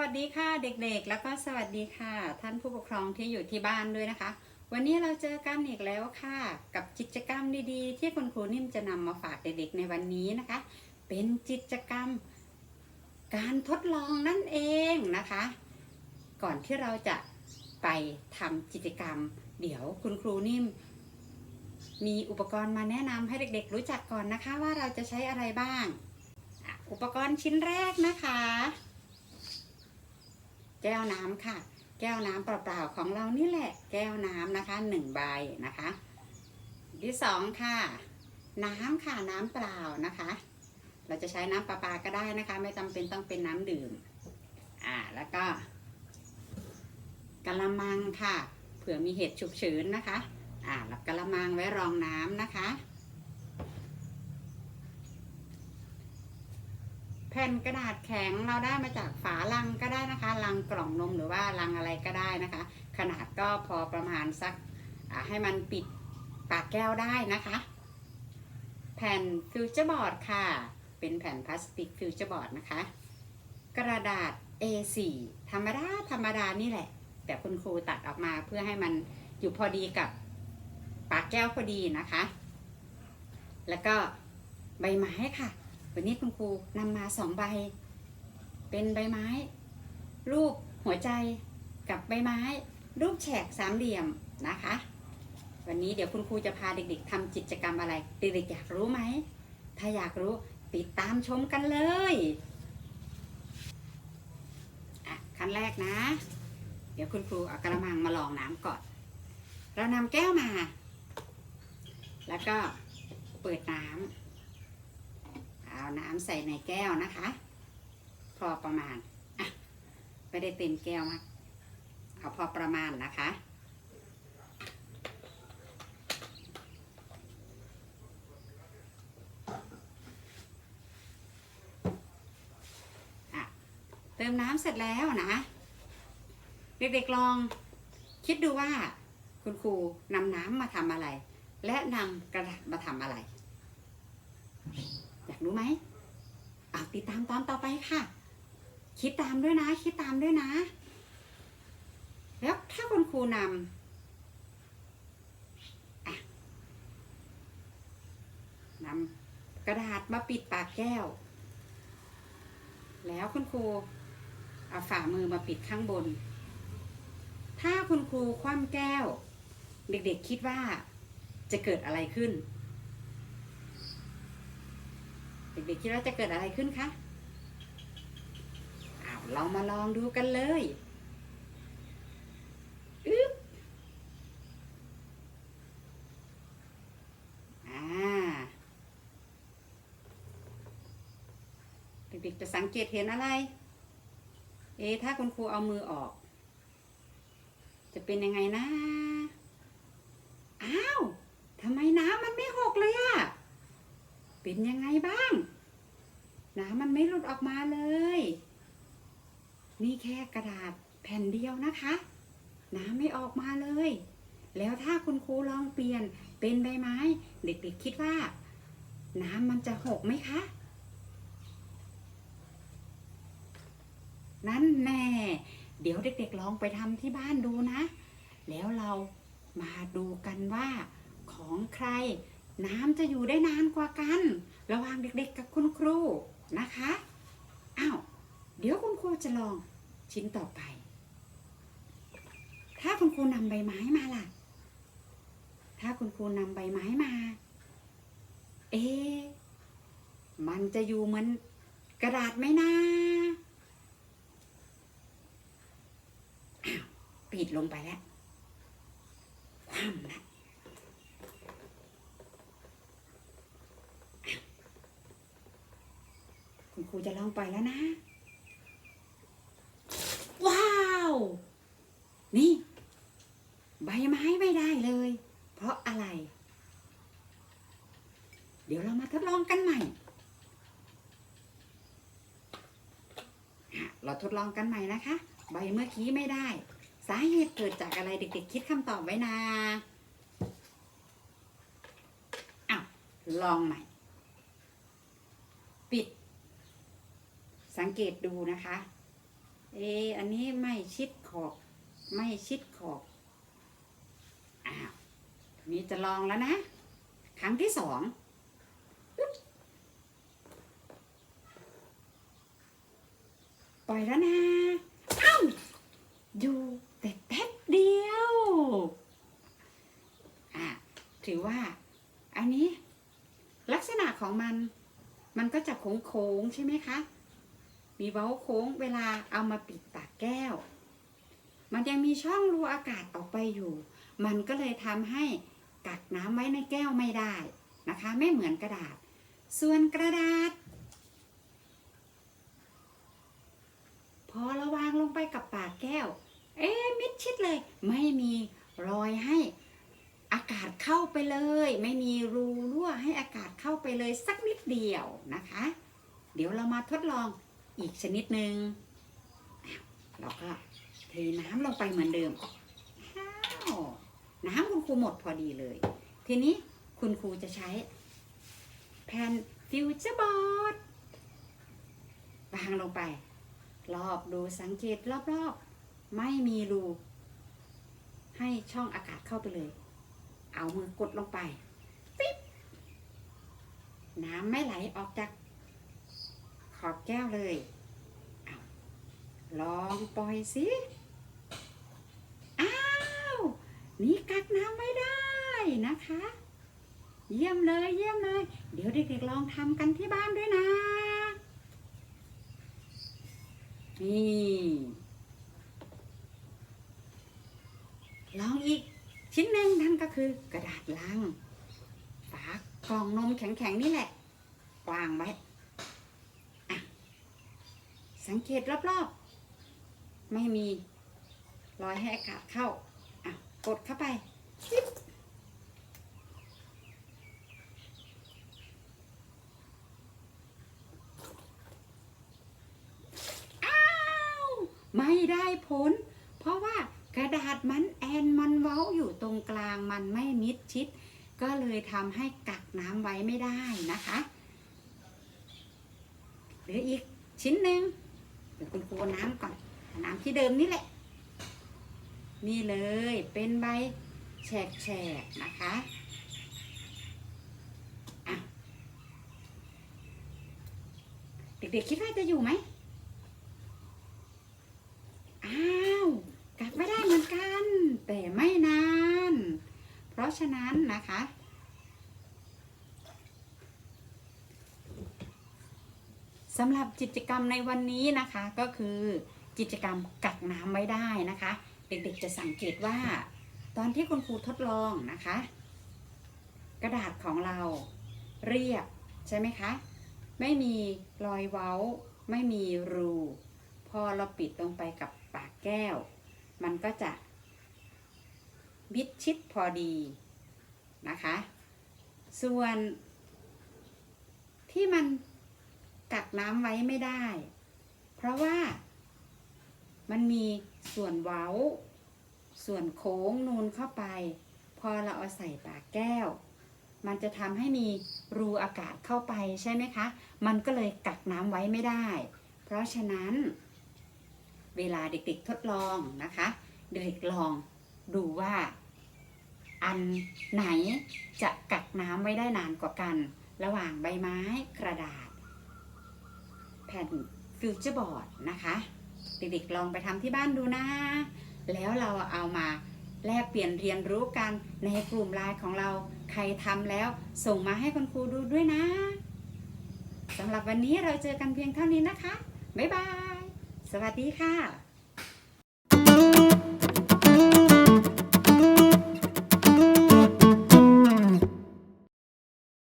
วัสดีค่ะเด็กๆ แล้วก็สวัสดีค่ะ ท่านผู้ปกครองที่อยู่ที่บ้านด้วยนะคะ วันนี้เราเจอกันอีกแล้วค่ะ กับกิจกรรมดีๆ ที่คุณครูนิ่มจะนำมาฝากเด็กๆในวันนี้นะคะ เป็นกิจกรรม การทดลองนั่นเองนะคะ ก่อนที่เราจะไปทำกิจกรรม เดี๋ยวคุณครูนิ่ม มีอุปกรณ์มาแนะนำให้เด็กๆ รู้จักก่อนนะคะว่าเราจะใช้อะไรบ้าง อุปกรณ์ชิ้นแรกนะคะ แก้วน้ำค่ะ แก้วน้ำเปล่าๆของเรานี่แหละ แก้วน้ำนะคะหนึ่งใบนะคะ ที่สองค่ะ น้ำค่ะน้ำเปล่านะคะ เราจะใช้น้ำประปาก็ได้นะคะ ไม่จำเป็นต้องเป็นน้ำดื่มอ่าแล้วก็กะละมังค่ะ เผื่อมีเหตุฉุกเฉินนะคะอ่าแล้วกะละมังไว้รองน้ำนะคะ ผ่นกระดาษแข็งเราได้มาจากฝาลังก็ได้นะคะ ลังกล่องนมหรือว่าลังอะไรก็ได้นะคะ ขนาดก็พอประมาณสักให้มันปิดปากแก้วได้นะคะ แผ่นฟิวเจอร์บอร์ดค่ะ เป็นแผ่นพลาสติกฟิวเจอร์บอร์ดนะคะ กระดาษ A4 ธรรมดาธรรมดานี่แหละ แต่คุณครูตัดออกมาเพื่อให้มันอยู่พอดีกับปากแก้วพอดีนะคะ แล้วก็ใบไม้ค่ะ วันนี้คุณครูนำมาสองใบ เป็นใบไม้ รูปหัวใจกับใบไม้ รูปแฉกสามเหลี่ยมนะคะ วันนี้เดี๋ยวคุณครูจะพาเด็กๆทำกิจกรรมอะไร เด็กๆอยากรู้ไหม ถ้าอยากรู้ติดตามชมกันเลยอะขั้นแรกนะ เดี๋ยวคุณครูเอากระมังมาลองน้ำก่อน เรานำแก้วมา แล้วก็เปิดน้ำ เอาน้ำใส่ในแก้วนะคะ พอประมาณอะไม่ได้เต็มแก้วมากเอาพอประมาณนะคะเติมน้ำเสร็จแล้วนะ เด็กๆลองคิดดูว่าคุณครูนำน้ำมาทำอะไร และนำกระดาษมาทำอะไร รู้ไหมเอาติดตามตอนต่อไปค่ะ คิดตามด้วยนะ คิดตามด้วยนะ แล้วถ้าคุณครูนำอะนำกระดาษมาปิดปากแก้ว แล้วคุณครูเอาฝ่ามือมาปิดข้างบน ถ้าคุณครูคว่ำแก้ว เด็กๆคิดว่าจะเกิดอะไรขึ้น เด็กๆคิดว่าจะเกิดอะไรขึ้นคะอ้าวเรามาลองดูกันเลยอึ๊บอ่าเด็กๆจะสังเกตเห็นอะไร เอะถ้าคุณครูเอามือออก จะเป็นยังไงนะ อ้าว ทำไมน้ำมันไม่หกเลยอะ เป็นยังไงบ้างน้ำมันไม่หลุดออกมาเลย นี่แค่กระดาษแผ่นเดียวนะคะน้ำไม่ออกมาเลย แล้วถ้าคุณครูลองเปลี่ยนเป็นใบไม้ เด็กๆคิดว่า น้ำมันจะหกไหมคะ นั่นแน่ เดี๋ยวเด็กๆลองไปทำที่บ้านดูนะ แล้วเรามาดูกันว่าของใคร น้ำจะอยู่ได้นานกว่ากัน ระหว่างเด็กๆกับคุณครูนะคะอ้าวเดี๋ยวคุณครูจะลองชิ้นต่อไป ถ้าคุณครูนำใบไม้มาล่ะ ถ้าคุณครูนำใบไม้มา เอ๊ะมันจะอยู่เหมือนกระดาษไหมนะาปิดลงไปแล้ว คว่ำละ คุณค รูจะลองปล่อยแล้วนะ ว้าว นี่ ใบไม้ไม่ได้เลย เพราะอะไร เดี๋ยวเรามาทดลองกันใหม่ เราทดลองกันใหม่นะคะ ใบเมื่อกี้ไม่ได้ สาเหตุเกิดจากอะไรเด็กๆ คิดคำตอบไว้นะอ้าวลองใหม่ ปิด สังเกตดูนะคะ เอะอันนี้ไม่ชิดขอบ ไม่ชิดขอบอ้าวทีนี้จะลองแล้วนะ ครั้งที่สองปล่อยแล้วนะเอ้าอยู่แต่แป๊บเดียวอะถือว่า อันนี้ลักษณะของมัน มันก็จะโค้งๆใช่ไหมคะ มีเว้าโค้งเวลาเอามาปิดปากแก้ว มันยังมีช่องรูอากาศออกไปอยู่ มันก็เลยทำให้กักน้ำไว้ในแก้วไม่ได้นะคะ ไม่เหมือนกระดาษ ส่วนกระดาษ พอเราวางลงไปกับปากแก้ว เอ๊มิดชิดเลย ไม่มีรอยให้อากาศเข้าไปเลย ไม่มีรูรั่วให้อากาศเข้าไปเลยสักนิดเดียวนะคะ เดี๋ยวเรามาทดลอง อีกชนิดหนึ่งเราก็เทน้ำลงไปเหมือนเดิมอ้าวน้ำคุณครูหมดพอดีเลย ทีนี้คุณครูจะใช้แผ่นฟิวเจอร์บอร์ดวางลงไป รอบดูสังเกตรอบๆ ไม่มีรู ให้ช่องอากาศเข้าไปเลย เอามือกดลงไปปิ๊บน้ำไม่ไหลออกจาก ขอบแก้วเลยอลองปล่อยสิอ้าว นี่กักน้ำไม่ได้นะคะ เยี่ยมเลยเยี่ยมเลย เดี๋ยวเด็กๆลองทำกันที่บ้านด้วยนะนี่ลองอีกชิ้นหนึ่งนั่นก็คือกระดาษลังฝากล่องนมแข็งๆนี่แหละวางไว้ สังเกตรอบๆ ไม่มีรอยให้อากาศเข้าอะกดเข้าไปจิ๊บไม่ได้ผล เพราะว่ากระดาษมันแอนมันเว้าอยู่ตรงกลางมันไม่มิดชิด ก็เลยทำให้กักน้ำไว้ไม่ได้นะคะเหลืออีกชิ้นหนึ่ง ดี๋ยวคุณครูเอาน้ำก่อนน้ำที่เดิมนี่แหละ นี่เลยเป็นใบแฉกๆนะคะเด็กๆคิดว่าจะอยู่ไหมอ้าวกัดไม่ได้เหมือนกัน แต่ไม่นาน เพราะฉะนั้นนะคะ สำหรับกิจกรรมในวันนี้นะคะก็คือกิจกรรมกักน้ำไว้ได้นะคะ เด็กๆจะสังเกตว่า ตอนที่คุณครูทดลองนะคะ กระดาษของเราเรียบใช่ไหมคะ ไม่มีรอยเว้า ไม่มีรู พอเราปิดลงไปกับปากแก้ว มันก็จะมิดชิดพอดีนะคะ ส่วนที่มัน กักน้ำไว้ไม่ได้ เพราะว่า มันมีส่วนเว้า ส่วนโค้งนูนเข้าไป พอเราเอาใส่ปากแก้ว มันจะทำให้มีรูอากาศเข้าไปใช่ไหมคะ มันก็เลยกักน้ำไว้ไม่ได้ เพราะฉะนั้น เวลาเด็กๆทดลองนะคะ เด็กๆลองดูว่าอันไหนจะกักน้ำไว้ได้นานกว่ากัน ระหว่างใบไม้กระดาษ ผ่นฟิวเจอร์บอร์ดนะคะเด็กๆลองไปทำที่บ้านดูนะ แล้วเราเอามาแลกเปลี่ยนเรียนรู้กันในกลุ่มไลน์ของเรา ใครทำแล้วส่งมาให้คุณครูดูด้วยนะสำหรับวันนี้เราเจอกันเพียงเท่านี้นะคะ บ๊ายบาย สวัสดีค่ะ